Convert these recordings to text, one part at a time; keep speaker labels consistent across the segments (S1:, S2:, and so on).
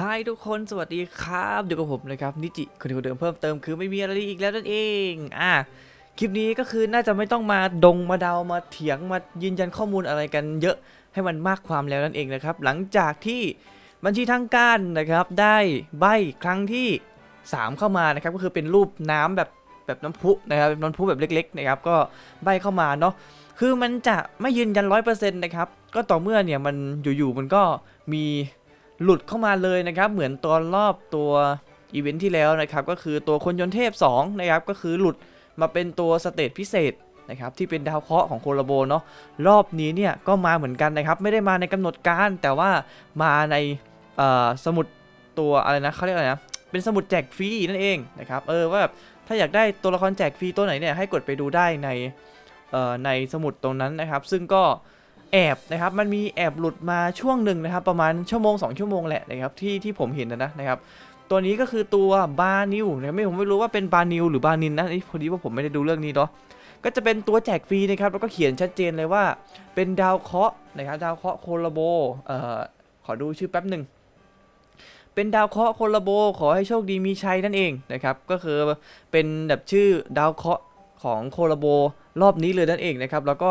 S1: ฮายทุกคนสวัสดีครับอยู่กับผมนะครับนิจิคนเดิมเพิ่มเติมคือไม่มีอะไรอีกแล้วนั่นเองอะคลิปนี้ก็คือน่าจะไม่ต้องมาดงมาเดามาเถียงมายืนยันข้อมูลอะไรกันเยอะให้มันมากความแล้วนั่นเองนะครับ หลังจากที่บัญชีทางการนะครับได้ใบครั้งที่ 3 เข้ามานะครับก็คือเป็นรูปน้ำแบบแบบน้ำพุนะครับนน้ำพุแบบเล็กๆนะครับก็ใบเข้ามาเนาะคือมันจะไม่ยืนยันร้อยเปอร์เซ็นต์นะครับก็ต่อเมื่อเนี่ยมันอยู่ๆมันก็มี หลุดเข้ามาเลยนะครับ เหมือนตอนรอบตัวอีเวนท์ที่แล้วนะครับ ก็คือตัวคนยนเทพ2นะครับ ก็คือหลุดมาเป็นตัวสเตจพิเศษนะครับที่เป็นดาวเคราะห์ของโคโลโบเนาะรอบนี้เนี่ยก็มาเหมือนกันนะครับ ไม่ได้มาในกำหนดการแต่ว่ามาในสมุดตัวอะไรนะเขาเรียกอะไรนะเป็นสมุดแจกฟรีนั่นเองนะครับเออว่าแบบถ้าอยากได้ตัวละครแจกฟรีตัวไหนเนี่ยให้กดไปดูได้ในในสมุดตรงนั้นนะครับ ซึ่งก็ แอบนะครับมันมีแอบหลุดมาช่วงหนึ่งนะครับ ประมาณชั่วโมง 2 ชั่วโมงแหละนะครับที่ที่ผมเห็นนะนะนะครับตัวนี้ก็คือตัวบานิวนะไม่ผมไม่รู้ว่าเป็นบานิวหรือบานินนะนี่พอดีว่าผมไม่ได้ดูเรื่องนี้เนาะก็จะเป็นตัวแจกฟรีนะครับแล้วก็เขียนชัดเจนเลยว่า เป็นดาวเคราะห์นะครับดาวเคราะห์โคลาโบเอ่อขอดูชื่อแป๊บหนึ่งเป็นดาวเคราะห์โคลาโบขอให้โชคดีมีชัยนั่นเองนะครับก็คือเป็นแบบชื่อดาวเคราะห์ของโคลาโบรอบนี้เลยนั่นเองนะครับแล้วก็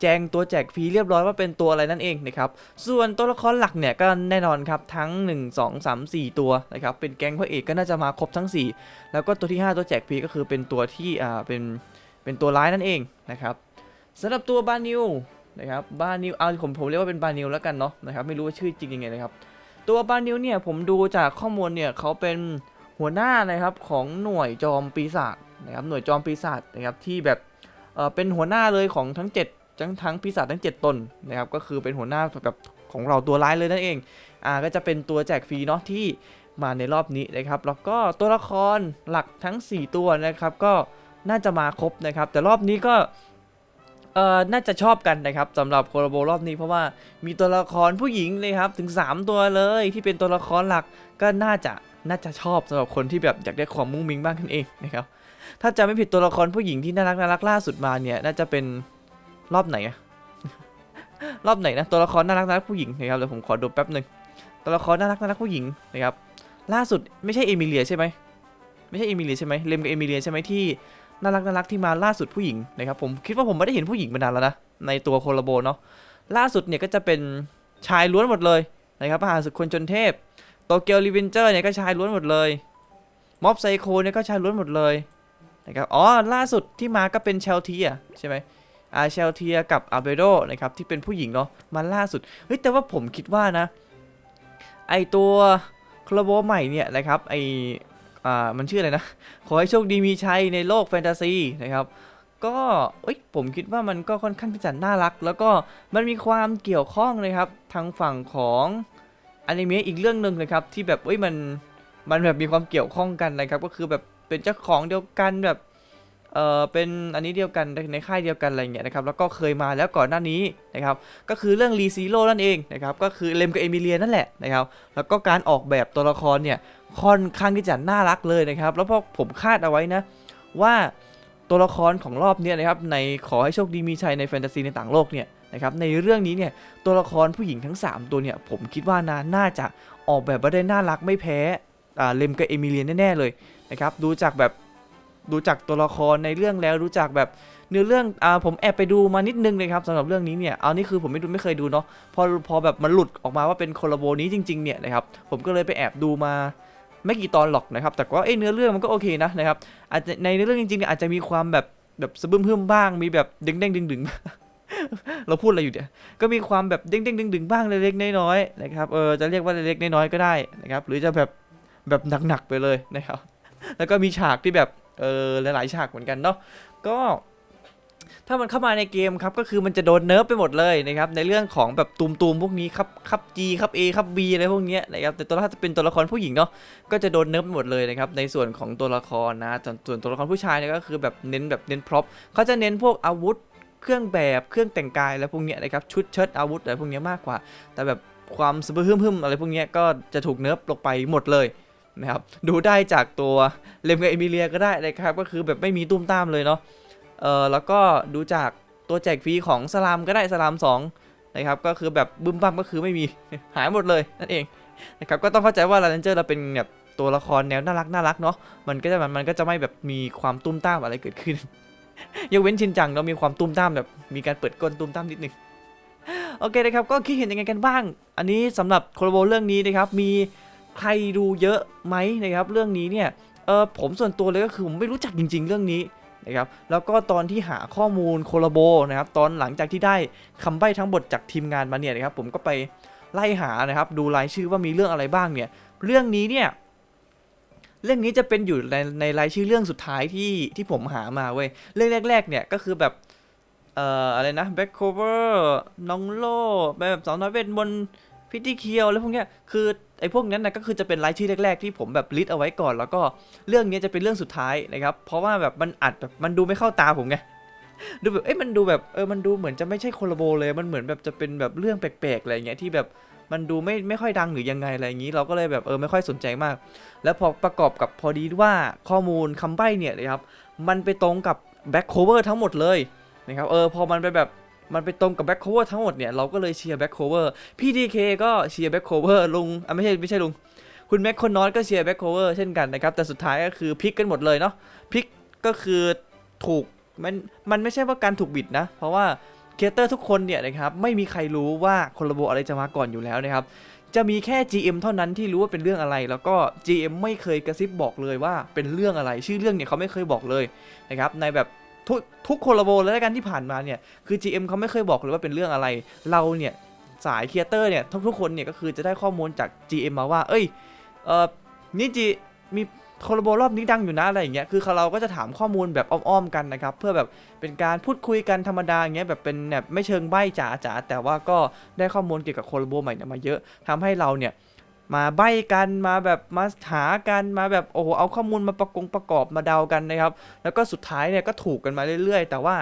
S1: แจ้งตัวแจกฟรีเรียบร้อยว่าเป็นตัวอะไรนั่นเองนะครับ ส่วนตัวละครหลักเนี่ยก็แน่นอนครับทั้ง 1 2 3 4 ตัวนะครับเป็นแก๊งพระเอกก็น่าจะมาครบทั้ง 4 แล้วก็ตัวที่ 5 ตัวแจกฟรีก็คือเป็นตัวที่อ่าเป็นเป็นตัวร้ายนั่นเองนะครับสำหรับตัวบานิวนะครับบานิวเอาผมผมเรียกว่าเป็นบานิวแล้วกันเนาะนะครับไม่รู้ว่าชื่อจริงยังไงนะครับตัวบานิวเนี่ยผมดูจากข้อมูลเนี่ยเขาเป็นหัวหน้านะครับของหน่วยจอมปีศาจนะครับหน่วยจอมปีศาจนะครับที่แบบเออเป็นหัวหน้าเลยของทั้ง 7 ทั้งทั้งปีศาจทั้ง 7 ตนนะครับก็คือเป็นหัวหน้าแบบของเราตัวร้ายเลยนั่นเองอ่าก็จะเป็นตัวแจกฟรีเนาะที่มาในรอบนี้นะครับ แล้วก็ตัวละครหลักทั้ง 4 ตัวนะครับ ก็น่าจะมาครบนะครับ แต่รอบนี้ก็เอ่อน่าจะชอบกันนะครับสำหรับโคโลโบรอบนี้เพราะว่ามีตัวละครผู้หญิงเลยครับถึง 3 ตัวเลยที่เป็นตัวละครหลักก็น่าจะน่าจะชอบสำหรับคนที่แบบอยากได้ความมุ้งมิ้งบ้างกันเองนะครับถ้าจะไม่ผิดตัวละครผู้หญิงที่น่ารักน่ารักล่าสุดมาเนี่ยน่าจะเป็น รอบไหนอะรอบไหนนะตัวละครน่ารักน่ารักผู้หญิงนะครับเดี๋ยวผมขอดูแป๊บหนึ่งตัวละครน่ารักน่ารักผู้หญิงนะครับล่าสุดไม่ใช่เอมิเลียใช่ไหมไม่ใช่เอมิเลียใช่ไหมเลมกับเอมิเลียใช่ไหมที่น่ารักน่ารักที่มาล่าสุดผู้หญิงนะครับผมคิดว่าผมไม่ได้เห็นผู้หญิงมานานแล้วนะในตัวโคลโบเนาะล่าสุดเนี่ยก็จะเป็นชายล้วนหมดเลยนะครับมหาศึกคนจนเทพโตเกียวรีเวนเจอร์เนี่ยก็ชายล้วนหมดเลยม็อบไซโคเนี่ยก็ชายล้วนหมดเลยนะครับอ๋อล่าสุดที่มาก็เป็นเชลทีอะใช่ไหม อาเชลเทียกับอาเบโดนะครับที่เป็นผู้หญิงเนาะมาล่าสุดเฮ้ยแต่ว่าผมคิดว่านะ ไอตัวคลาโบใหม่เนี่ยนะครับไออ่ามันชื่ออะไรนะ ขอให้โชคดีมีชัยในโลกแฟนตาซีนะครับก็เอ้ยผมคิดว่ามันก็ค่อนข้างที่จะน่ารัก แล้วก็มันมีความเกี่ยวข้องนะครับทางฝั่งของอนิเมะอีกเรื่องหนึ่งนะครับที่แบบเอ้ยมันมันแบบมีความเกี่ยวข้องกันนะครับ ก็คือแบบเป็นเจ้าของเดียวกันแบบ เอ่อเป็นอันนี้เดียวกันในค่ายเดียวกันอะไรเงี้ยนะครับแล้วก็เคยมาแล้วก่อนหน้านี้นะครับก็คือเรื่องรีซีโร่นั่นเองนะครับก็คือเลมกับเอมิเลียนั่นแหละนะครับแล้วก็การออกแบบตัวละครเนี่ยค่อนข้างที่จะน่ารักเลยนะครับแล้วพอผมคาดเอาไว้นะว่าตัวละครของรอบนี้นะครับในขอให้โชคดีมีชัยในแฟนตาซีในต่างโลกเนี่ยนะครับในเรื่องนี้เนี่ยตัวละครผู้หญิงทั้ง 3 ตัวเนี่ยผมคิดว่านะน่าจะออกแบบมาได้น่ารักไม่แพ้เลมกับเอมิเลียแน่ๆเลยนะครับดูจากแบบ ดูจากตัวละครในเรื่องแล้วรู้จักแบบเนื้อเรื่องอ่าผมแอบไปดูมานิดนึงเลยครับสำหรับเรื่องนี้เนี่ยเอานี่คือผมไม่ดูไม่เคยดูเนาะพอพอแบบมันหลุดออกมาว่าเป็นโคลาโบนี้จริงๆเนี่ยนะครับผมก็เลยไปแอบดูมาไม่กี่ตอนหรอกนะครับ แต่ว่าเอ้เนื้อเรื่องมันก็โอเคนะนะครับอาจจะในเนื้อเรื่องจริงๆอาจจะมีความแบบแบบสะบึมเพิ่มบ้าง มีแบบด้งเด้งดึงดึงเราพูดอะไรอยู่เนี่ย ก็มีความแบบเด้งเด้งดึงดึงบ้างเล็กๆน้อยๆนะครับ เออจะเรียกว่าเล็กๆน้อยๆก็ได้นะครับ หรือจะแบบแบบหนักๆไปเลยนะครับ แล้วก็มีฉากที่แบบ เออหลายๆฉากเหมือนกันเนาะก็ถ้ามันเข้ามาในเกมครับก็คือมันจะโดนเนิร์ฟไปหมดเลยนะครับในเรื่องของแบบตูมๆพวกนี้ครับครับ G ครับ A ครับ B อะไรพวกนี้นะครับแต่ตัวถ้าจะเป็นตัวละครผู้หญิงเนาะก็จะโดนเนิร์ฟไปหมดเลยนะครับในส่วนของตัวละครนะส่วนตัวละครผู้ชายเนี่ยก็คือแบบเน้นแบบเน้นพร็อพเขาจะเน้นพวกอาวุธ เครื่องแบบเครื่องแต่งกายอะไรพวกนี้นะครับชุดเชิ้ตอาวุธอะไรพวกนี้มากกว่า แต่แบบความสะบึมหึมๆอะไรพวกนี้ก็จะถูกเนิร์ฟลงไปหมดเลย นะครับดูได้จากตัวเลมกับเอมิเลียก็ได้นะครับก็คือแบบไม่มีตุ้มตามเลยเนาะเออแล้วก็ดูจากตัวแจกฟรีของสลามก็ได้สลาม2นะครับก็คือแบบบึ้มบั้มก็คือไม่มีหายหมดเลยนั่นเองนะครับก็ต้องเข้าใจว่าลาเรนเจอร์เราเป็นแบบตัวละครแนวน่ารักน่ารักเนาะมันก็จะมันมันก็จะไม่แบบมีความตุ้มตามอะไรเกิดขึ้นยกเว้นชินจังเรามีความตุ้มตามแบบมีการเปิดก้นตุ้มตามนิดนึงโอเคนะครับก็คิดเห็นยังไงกันบ้าง อันนี้สำหรับโคโลโบเรื่องนี้นะครับมี ใครดูเยอะไหมนะครับเรื่องนี้เนี่ยเออผมส่วนตัวเลยก็คือผมไม่รู้จักจริง ๆ เรื่องนี้นะครับแล้วก็ตอนที่หาข้อมูลโคโลโบนะครับตอนหลังจากที่ได้คำใบ้ทั้งหมดจากทีมงานมาเนี่ยนะครับผมก็ไปไล่หานะครับดูรายชื่อว่ามีเรื่องอะไรบ้างเนี่ยเรื่องนี้เนี่ยเรื่องนี้จะเป็นอยู่ในในรายชื่อเรื่องสุดท้ายที่ที่ผมหามาเว้ยเรื่องแรก ๆ เนี่ยก็คือแบบเอ่ออะไรนะแบ็คโคเวอร์น้องโลแบบสาวน้อยเวทมนต์ พิธีเคียวแล้วพวกเนี้ยคือไอ้พวกนั้นนะก็คือจะเป็นรายชื่อแรกๆที่ผมแบบลิสต์เอาไว้ก่อน แล้วก็เรื่องนี้จะเป็นเรื่องสุดท้ายนะครับเพราะว่าแบบมันอัดแบบมันดูไม่เข้าตาผมไงดูแบบเอ้ยมันดูแบบเออมันดูเหมือนจะไม่ใช่โคลโบเลย มันเหมือนแบบจะเป็นแบบเรื่องแปลกๆอะไรเงี้ยที่แบบมันดูไม่ไม่ค่อยดังหรือยังไงอะไรอย่างนี้ เราก็เลยแบบเออไม่ค่อยสนใจมาก แล้วพอประกอบกับพอดีว่าข้อมูลคำใบ้เนี่ยนะครับมันไปตรงกับแบ็คโคเวอร์ทั้งหมดเลยนะครับเออพอมันไปแบบ มันไปตรงกับแบ็คโคเวอร์ทั้งหมดเนี่ยเราก็เลยเชียร์แบ็คโคเวอร์พี่ดีเคก็เชียร์แบ็คโคเวอร์ลุงอะไม่ใช่ไม่ใช่ลุงคุณแม็กคนนอตก็เชียร์แบ็คโคเวอร์เช่นกันนะครับ แต่สุดท้ายก็คือพลิกกันหมดเลยเนาะพลิกก็คือถูกมันมันไม่ใช่ว่าการถูกบิดนะ เพราะว่าเอเตอร์ทุกคนเนี่ยนะครับไม่มีใครรู้ว่าคอลลาโบอะไรจะมาก่อนอยู่แล้วนะครับจะมีแค่ GM เท่านั้นที่รู้ว่าเป็นเรื่องอะไร แล้วก็ GM ไม่เคยกระซิบบอกเลยว่าเป็นเรื่องอะไร ชื่อเรื่องเนี่ยเขาไม่เคยบอกเลยนะครับในแบบ ทุกทุกคลลาโบและกันที่ผ่านมาเนี่ยคือ GM เขาไม่เคยบอกเลยว่าเป็นเรื่องอะไร เราเนี่ยสายครีเอเตอร์เนี่ยทุกทุกๆคนเนี่ยก็คือจะได้ข้อมูลจาก GM มาว่า เอ้ยเออนี่จีมีคอลลาโบรอบนี้ดังอยู่นะอะไรอย่างเงี้ย คือเราก็จะถามข้อมูลแบบอ้อมๆกันนะครับ เพื่อแบบเป็นการพูดคุยกันธรรมดาอย่างเงี้ยแบบเป็นแบบไม่เชิงใบ้จ๋าจ๋าแต่ว่าก็ได้ข้อมูลเกี่ยวกับคอลลาโบใหม่เนี่ยมาเยอะทำให้เราเนี่ย มาใบ้กันมาแบบมาหากันมาแบบโอ้โหเอาข้อมูลมาประกงประกอบมาเดากันนะครับ แล้วก็สุดท้ายเนี่ยก็ถูกกันมาเรื่อย ๆ แต่ว่า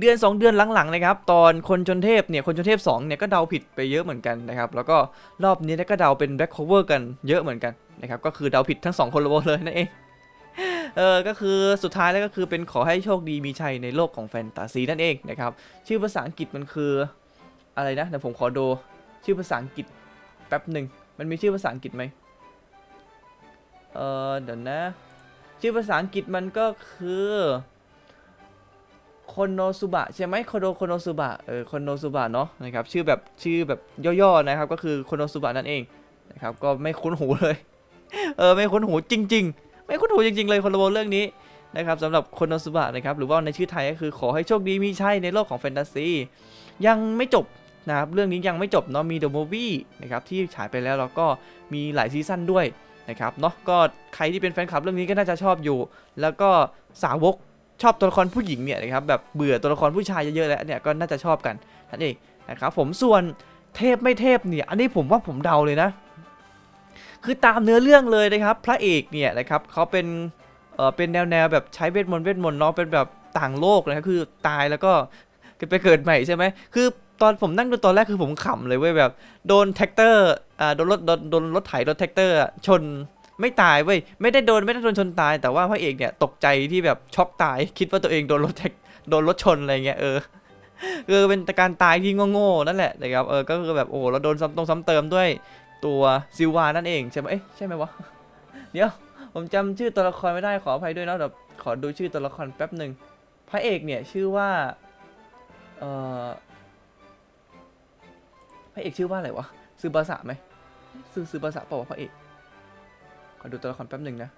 S1: เดือน 2 เดือนหลังๆนะครับตอนคนจนเทพเนี่ยคนจนเทพ2เนี่ยก็เดาผิดไปเยอะเหมือนกันนะครับแล้วก็รอบนี้นก็เดาเป็นแบ็คโคเวอร์กันเยอะเหมือนกันนะครับก็คือเดาผิดทั้ง 2 คนเลยนั่นเองเออก็คือสุดท้ายแล้วก็คือเป็นขอให้โชคดีมีชัยในโลกของแฟนตาซีนั่นเองนะครับชื่อภาษาอังกฤษมันคืออะไรนะเดี๋ยวผมขอดูชื่อภาษาอังกฤษ ป๊บหนึ่งมันมีชื่อภาษาอังกฤษไหมเออเดี๋ยวนะ ชื่อภาษาอังกฤษมันก็คือโคโนซุบะใช่ไหมโคโนโคโนซุบะเออโคโนซุบะเนาะนะครับชื่อแบบชื่อแบบย่อๆนะครับก็คือโคโนซุบะนั่นเองนะครับก็ไม่คุ้นหูเลยเออไม่คุ้นหูจริง ๆ ไม่คุ้นหูจริง ๆ เลยคนละโบเรื่องนี้นะครับสำหรับโคโนซุบะนะครับหรือว่าในชื่อไทยก็คือขอให้โชคดีมีชัยในโลกของแฟนตาซียังไม่จบ นะครับเรื่องนี้ยังไม่จบเนาะมีเดอะมูฟวี่นะครับที่ฉายไปแล้วแล้วก็มีหลายซีซั่นด้วยนะครับเนาะก็ใครที่เป็นแฟนคลับเรื่องนี้ก็น่าจะชอบอยู่ แล้วก็สาวกชอบตัวละครผู้หญิงเนี่ยนะครับแบบเบื่อตัวละครผู้ชายเยอะๆแล้วเนี่ยก็น่าจะชอบกันนั่นเองนะครับผมส่วนเทพไม่เทพเนี่ยอันนี้ผมว่าผมเดาเลยนะ คือตามเนื้อเรื่องเลยนะครับ พระเอกเนี่ยนะครับเขาเป็นเออเป็นแนวแนวแบบใช้เวทมนต์เวทมนต์เนาะเป็นแบบต่างโลกนะครับคือตายแล้วก็ไปเกิดใหม่ใช่ไหมคือ ตอนผมนั่งดูตอนแรกคือผมขำเลยเว้ยแบบ โดนแท็กเตอร์อ่าโดนรถโดนโดนรถไถรถแท็กเตอร์ชนไม่ตายเว้ยไม่ได้โดนไม่ได้โดนชนตาย แต่ว่าพระเอกเนี่ยตกใจที่แบบช็อกตาย คิดว่าตัวเองโดนรถแท็กโดนรถชนอะไรเงี้ยเออคือเป็นการตายที่โง่ๆนั่นแหละนะครับเออก็คือแบบโอ้เราโดนซ้ำตรงซ้ำเติมด้วยตัวซิวานั่นเองใช่ไหมเอ๊ะใช่ไหมวะเดี๋ยวผมจำชื่อตัวละครไม่ได้ขออภัยด้วยนะเดี๋ยวขอดูชื่อตัวละครแป๊บหนึ่งพระเอกเนี่ยชื่อว่าเอ่อ พระเอกชื่อว่าอะไรวะซือบาสะไหมซือซือบาสะเปล่าวะพระเอกขอดูตัวละครแป๊บหนึ่งนะ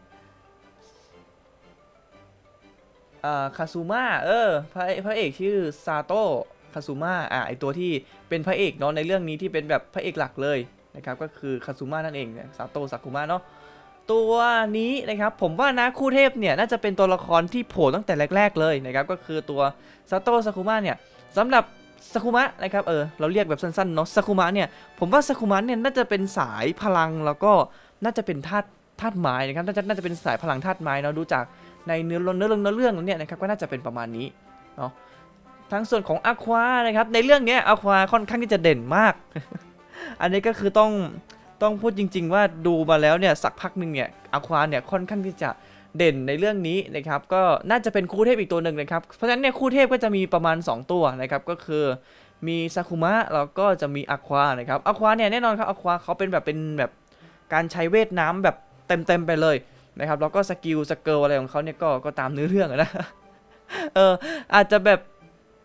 S1: อ่าคาซูมะเออพระพระเอกชื่อซาโตะคาซูมะอ่าไอตัวที่เป็นพระเอกเนาะในเรื่องนี้ที่เป็นแบบพระเอกหลักเลยนะครับก็คือคาซูมะนั่นเองเนี่ยซาโตะซากุมะเนาะตัวนี้นะครับผมว่านะคู่เทพเนี่ยน่าจะเป็นตัวละครที่โผล่ตั้งแต่แรก ๆ เลยนะครับก็คือตัวซาโตะซากุมะเนี่ยสำหรับ ซากุมะนะครับเออเราเรียกแบบสั้นๆเนาะซากุมะเนี่ยผมว่าซากุมะเนี่ยน่าจะเป็นสายพลังแล้วก็น่าจะเป็นธาตุธาตุไม้นะครับน่าจะน่าจะเป็นสายพลังธาตุไม้เนาะดูจากในเนื้อเนื้อเรื่อเนื้อเรื่องเนี่ยนะครับก็น่าจะเป็นประมาณนี้เนาะทั้งส่วนของอควานะครับในเรื่องเนี้ยอควาค่อนข้างที่จะเด่นมาก อันนี้ก็คือต้องต้องพูดจริง ๆ ว่าดูมาแล้วเนี่ยสักพักหนึ่งเนี่ยอควาเนี่ยค่อนข้างที่จะ เด่นในเรื่องนี้นะครับก็น่าจะเป็นคู่เทพอีกตัวหนึ่งนะครับ เพราะฉะนั้นเนี่ยคู่เทพก็จะมีประมาณ 2 ตัวนะครับก็คือมีซากุมะแล้วก็จะมีอควานะครับอควาเนี่ยแน่นอนครับอควาเขาเป็นแบบเป็นแบบการใช้เวทน้ำแบบเต็มๆไปเลยนะครับแล้วก็สกิลสเกิลอะไรของเขาเนี่ยก็ก็ตามเนื้อเรื่องนะเอออาจจะแบบ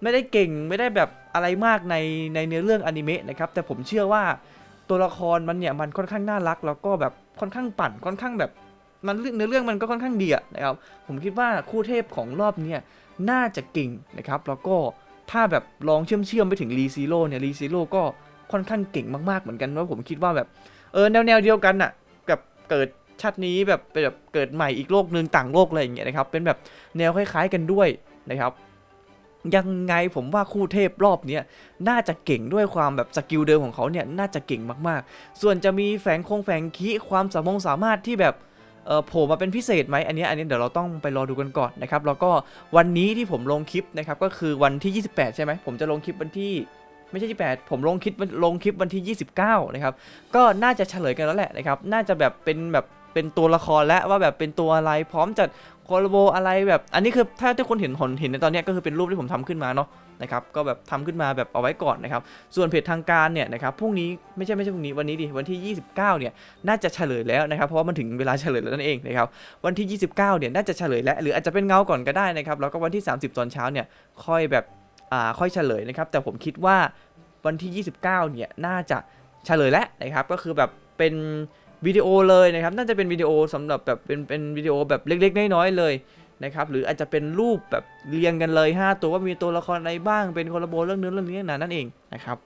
S1: ไม่ได้เก่งไม่ได้แบบอะไรมากในในเนื้อเรื่องอนิเมะนะครับแต่ผมเชื่อว่าตัวละครมันเนี่ยมันค่อนข้างน่ารัก แล้วก็แบบค่อนข้างปั่นค่อนข้างแบบ มันเนื้อเรื่องมันก็ค่อนข้างดีอะนะครับ ผมคิดว่าคู่เทพของรอบเนี่ยน่าจะเก่งนะครับ แล้วก็ถ้าแบบลองเชื่อมเชื่อมไปถึงรีซีโร่เนี่ยรีซีโร่ก็ค่อนข้างเก่งมากๆเหมือนกันว่าผมคิดว่าแบบเออแนวแนวเดียวกันอะกับเกิดชาตินี้แบบเป็นแบบเกิดใหม่อีกโลกหนึ่งต่างโลกอะไรอย่างเงี้ยนะครับ เป็นแบบแนวคล้าย ๆกันด้วยนะครับ ยังไงผมว่าคู่เทพรอบเนี้น่าจะเก่งด้วยความแบบสกิลเดิมของเขาเนี่ยน่าจะเก่งมากๆ ส่วนจะมีแฝงคงแฝงคีความสามงสามารถที่แบบ โผล่มาเป็นพิเศษไหมอันนี้อันนี้เดี๋ยวเราต้องไปรอดูกันก่อนนะครับแล้วก็วันนี้ที่ผมลงคลิปนะครับก็คือวันที่ 28 ใช่ไหมผมจะลงคลิปวันที่ไม่ใช่28ผมลงคลิปลงคลิปวันที่ 29 นะครับ ก็น่าจะเฉลยกันแล้วแหละนะครับ น่าจะแบบเป็นแบบ เป็นตัวละครแล้วว่าแบบเป็นตัวอะไรพร้อมจะคอลโบอะไรแบบ อันนี้คือถ้าทุกคนเห็นหนเห็นในตอนนี้ก็คือเป็นรูปที่ผมทำขึ้นมาเนาะนะครับก็แบบทำขึ้นมาแบบเอาไว้ก่อนนะครับ ส่วนเพจทางการเนี่ยนะครับพรุ่งนี้ไม่ใช่ไม่ใช่พรุ่งนี้วันนี้ดิวันที่ 29 เนี่ยน่าจะเฉลยแล้วนะครับเพราะว่ามันถึงเวลาเฉลยแล้วนั่นเองนะครับวันที่ 29 เนี่ยน่าจะเฉลยแล้วหรืออาจจะเป็นเงาก่อนก็ได้นะครับแล้วก็วันที่ 30 ตอนเช้าเนี่ยค่อยแบบอ่าค่อยเฉลยนะครับแต่ผมคิดว่าวันที่ 29 เนี่ยน่าจะเฉลยแล้วนะครับก็คือแบบเป็น วิดีโอเลยนะครับ น่าจะเป็นวิดีโอสำหรับแบบเป็นเป็นวิดีโอแบบเล็ก ๆ น้อยๆเลยนะครับ หรืออาจจะเป็นรูปแบบเรียงกันเลย 5 ตัวว่ามีตัวละครอะไรบ้าง เป็นคอลลาโบเรื่องเนื้อเรื่องนี้นะนั่นเองนะครับ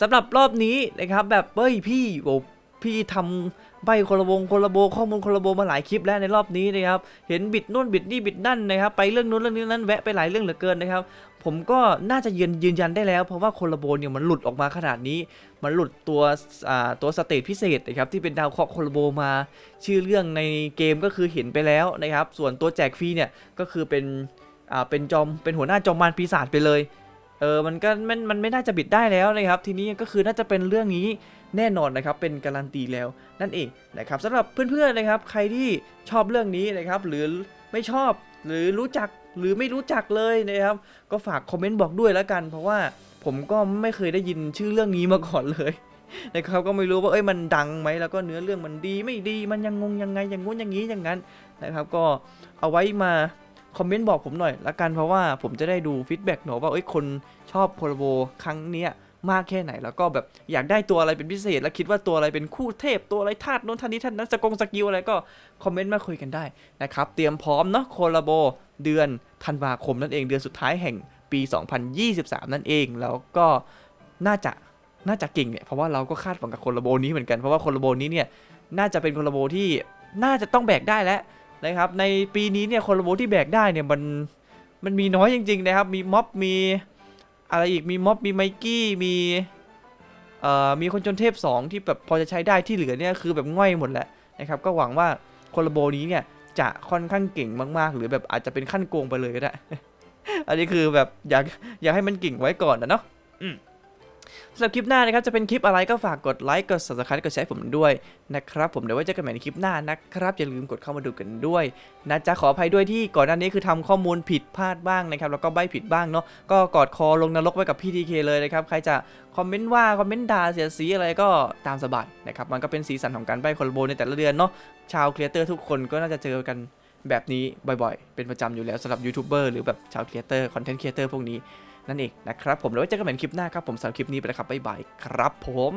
S1: สำหรับรอบนี้นะครับแบบเฮ้ยพี่โอ้พี่ทำ ใบคนละวงคนละโบข้อมูลคนละโบมาหลายคลิปแล้วในรอบนี้นะครับเห็นบิดนู่นบิดนี่บิดนั่นนะครับไปเรื่องนู้นเรื่องนี้นั้นแวะไปหลายเรื่องเหลือเกินนะครับผมก็น่าจะยืนยืนยันได้แล้ว เพราะว่าคนละโบเนี่ยมันหลุดออกมาขนาดนี้ มันหลุดตัวอ่าตัวสเตจพิเศษนะครับที่เป็นดาวเคราะห์คนละโบมา ชื่อเรื่องในเกมก็คือเห็นไปแล้วนะครับ ส่วนตัวแจกฟรีเนี่ยก็คือเป็นอ่าเป็นจอมเป็นหัวหน้าจอมมารปีศาจไปเลยเออมันก็มันมันไม่น่าจะบิดได้แล้วนะครับ ทีนี้ก็คือน่าจะเป็นเรื่องนี้ แน่นอนนะครับเป็นการันตีแล้วนั่นเองนะครับสำหรับเพื่อนๆนะครับใครที่ชอบเรื่องนี้นะครับหรือไม่ชอบหรือรู้จักหรือไม่รู้จักเลยนะครับ ก็ฝากคอมเมนต์บอกด้วยแล้วกัน เพราะว่าผมก็ไม่เคยได้ยินชื่อเรื่องนี้มาก่อนเลยนะครับก็ไม่รู้ว่าเอ้ยมันดังไหมแล้วก็เนื้อเรื่องมันดีไม่ดีมันยังงงยังไงอย่างงู้นอย่างนี้อย่างนั้นนะครับ ก็เอาไว้มาคอมเมนต์บอกผมหน่อยละกันเพราะว่าผมจะได้ดูฟีดแบ็กหนอว่าเอ้ยคนชอบโคลโบครั้งเนี้ย มากแค่ไหน แล้วก็แบบอยากได้ตัวอะไรเป็นพิเศษ แล้วคิดว่าตัวอะไรเป็นคู่เทพตัวอะไรธาตุโน้นธาตุนี้ธาตุนั้นสกงสกิลอะไรก็คอมเมนต์มาคุยกันได้นะครับเตรียมพร้อมเนาะโคลาโบเดือนธันวาคมนั่นเองเดือนสุดท้ายแห่งปี 2023 นั่นเอง แล้วก็น่าจะน่าจะเก่งเนี่ยเพราะว่าเราก็คาดหวังกับโคนระโบนี้เหมือนกันเพราะว่าโคนระโบนี้เนี่ยน่าจะเป็นโคนระโบที่น่าจะต้องแบกได้แล้วนะครับในปีนี้เนี่ยโคนระโบที่แบกได้เนี่ยมันมันมีน้อยจริงๆนะครับ มีม็อบ มี อะไรอีกมีม็อบมีไมกี้มีเอ่อมีคนจนเทพ 2 ที่แบบพอจะใช้ได้ที่เหลือเนี่ยคือแบบง่อยหมดแหละนะครับก็หวังว่าคนละโบนี้เนี่ยจะค่อนข้างเก่งมากๆ หรือแบบอาจจะเป็นขั้นโกงไปเลยก็ได้ อันนี้คือแบบอยากอยากให้มันเก่งไว้ก่อนนะเนาะ สำหรับคลิปหน้านะครับจะเป็นคลิปอะไรก็ฝากกดไลค์กด subscribe กดแชร์ผมด้วยนะครับผมเดี๋ยวไว้เจอกันใหม่ในคลิปหน้านะครับอย่าลืมกดเข้ามาดูกันด้วยนะจ๊ะขออภัยด้วยที่ก่อนหน้านี้คือทำข้อมูลผิดพลาดบ้างนะครับแล้วก็ใบผิดบ้างเนาะก็กอดคอลงนรกไว้กับพี่ทีเคเลยนะครับใครจะคอมเมนต์ว่าคอมเมนต์ด่าเสียสีอะไรก็ตามสบายนะครับมันก็เป็นสีสันของการใบคอลโบในแต่ละเดือนเนาะชาวครีเอเตอร์ทุกคนก็น่าจะเจอกันแบบนี้บ่อยๆ เป็นประจำอยู่แล้วสำหรับยูทูบเบอร์หรือแบบชาวครีเอเตอร์คอนเทนต์ครีเอเตอร์พวกนี้ นั่นเองนะครับผมแล้วไว้เจอกันใหม่ในคลิปหน้าครับผมสำหรับคลิปนี้ไปแล้วครับบ๊ายบายครับผม